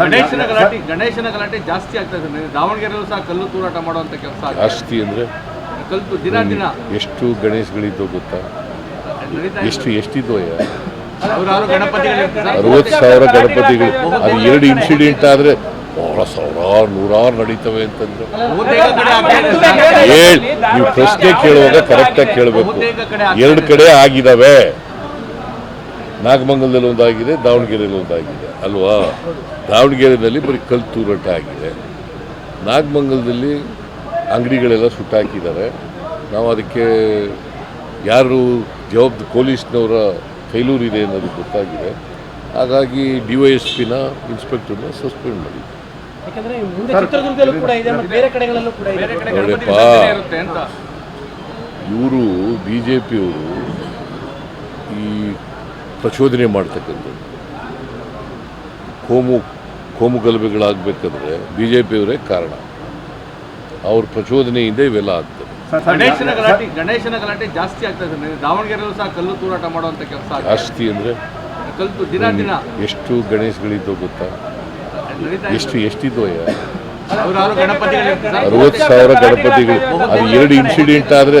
ಗಣೇಶನ ಗಲಾಟೆ ಗಣೇಶನ ಗಲಾಟೆ ಜಾಸ್ತಿ ಆಗ್ತಾ ಇದೆ. ದಾವಣಗೆರೆಯಲ್ಲೂ ಸಹ ಕಲ್ಲು ತೂರಾಟ ಮಾಡುವಂತ ಕೆಲಸ ಜಾಸ್ತಿ ಅಂದರೆ ಕಲ್ಲು ದಿನ ದಿನ. ಎಷ್ಟು ಗಣೇಶಗಳಿದ್ದು ಗೊತ್ತಾ? ಎಷ್ಟು ಸರ್. ಅರವತ್ತು ಸಾವಿರ ಗಣಪತಿಗಳು. ಅದು ಎರಡು ಇನ್ಸಿಡೆಂಟ್ ಆದರೆ ಬಹಳ ಸಾವಿರಾರು ನೂರಾರು ನಡೀತವೆ ಅಂತಂದ್ರೆ. ಹೇಳ್ ನೀವು ಪ್ರಶ್ನೆ ಕೇಳುವಾಗ ಕರೆಕ್ಟಾಗಿ ಕೇಳಬೇಕು. ಎರಡು ಕಡೆ ಆಗಿದಾವೆ. ನಾಗಮಂಗಲದಲ್ಲಿ ಒಂದಾಗಿದೆ ದಾವಣಗೆರೆಯಲ್ಲಿ ಒಂದಾಗಿದೆ. ಅಲ್ವಾ? ದಾವಣಗೆರೆಯಲ್ಲಿ ಬರೀ ಕಲ್ ತೂರಾಟ ಆಗಿದೆ. ನಾಗಮಂಗಲದಲ್ಲಿ ಅಂಗಡಿಗಳೆಲ್ಲ ಸುಟ್ಟಾಕಿದ್ದಾರೆ. ನಾವು ಅದಕ್ಕೆ ಯಾರು ಜವಾಬ್ದ ಪೊಲೀಸ್ನವರ ಫೈಲೂರಿದೆ ಇದೆ ಅನ್ನೋದು ಗೊತ್ತಾಗಿದೆ. ಹಾಗಾಗಿ ಡಿ ವೈ ಎಸ್ ಪಿನ ಇನ್ಸ್ಪೆಕ್ಟರ್ನ ಸಸ್ಪೆಂಡ್ ಮಾಡಿದ್ದಾರೆ. ಯಾಕಂದ್ರೆ ಮುಂದೆ ಚಿತ್ರದುರ್ಗದಲ್ಲೂ ಕೂಡ ಇದೆ ಮತ್ತೆ ಬೇರೆ ಕಡೆಗಳಲ್ಲೂ ಕೂಡ ಇದೆ. ಬೇರೆ ಕಡೆ ನೋಡಿಪ್ಪ. ಗಣಪತಿ ವಿಸರ್ಜನೆ ಇರುತ್ತೆ ಅಂತ. ಇವರು ಬಿ ಜೆ ಪಿಯವರು ಈ ಪ್ರಚೋದನೆ ಮಾಡ್ತಕ್ಕಂಥದ್ದು. ಕೋಮು ಕೋಮು ಗಲಭೆಗಳಾಗಬೇಕಂದ್ರೆ ಬಿ ಜೆ ಪಿಯವರೇ ಕಾರಣ. ಅವ್ರ ಪ್ರಚೋದನೆಯಿಂದ ಇವೆಲ್ಲ ಆಗ್ತದೆ. ಗಣೇಶನ ಗಲಾಟೆ ಗಣೇಶನ ಗಲಾಟೆ ಜಾಸ್ತಿ ಆಗ್ತದೆ ದಾವಣಗೆರೆಯಲ್ಲೂ ಸಹ ಕಲ್ಲು ತೂರಾಟ ಮಾಡುವಂತ ಕೆಲಸ ಜಾಸ್ತಿ ಅಂದರೆ ಕಲ್ಲು ದಿನ ದಿನ. ಎಷ್ಟು ಗಣೇಶಗಳಿದ್ದೋ ಗೊತ್ತಾ? ಎಷ್ಟು ಸರ್. ಅರವತ್ತು ಸಾವಿರ ಗಣಪತಿಗಳು. ಅದು ಎರಡು ಇನ್ಸಿಡೆಂಟ್ ಆದರೆ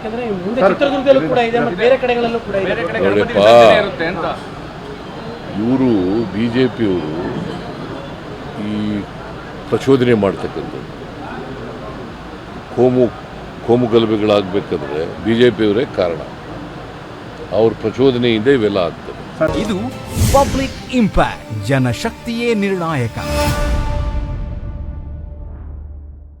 ಯಾಕಂದ್ರೆ ಮುಂದೆ ಚಿತ್ರದುರ್ಗದಲ್ಲೂ ಕೂಡ ಇದೆ ಮತ್ತೆ ಬೇರೆ ಕಡೆಗಳಲ್ಲೂ ಕೂಡ ಇದೆ. ಇವರು ಬಿ ಜೆ ಪಿಯವರು ಈ ಪ್ರಚೋದನೆ ಮಾಡ್ತಕ್ಕಂಥದ್ದು ಕೋಮು ಕೋಮು ಗಲಭೆಗಳಾಗಬೇಕಾದ್ರೆ ಬಿ ಜೆ ಪಿಯವರೇ ಕಾರಣ. ಅವ್ರ ಪ್ರಚೋದನೆಯಿಂದ ಇವೆಲ್ಲ ಆಗ್ತದೆ. ಇದು ಪಬ್ಲಿಕ್ ಇಂಪ್ಯಾಕ್ಟ್ ಜನಶಕ್ತಿಯೇ ನಿರ್ಣಾಯಕ.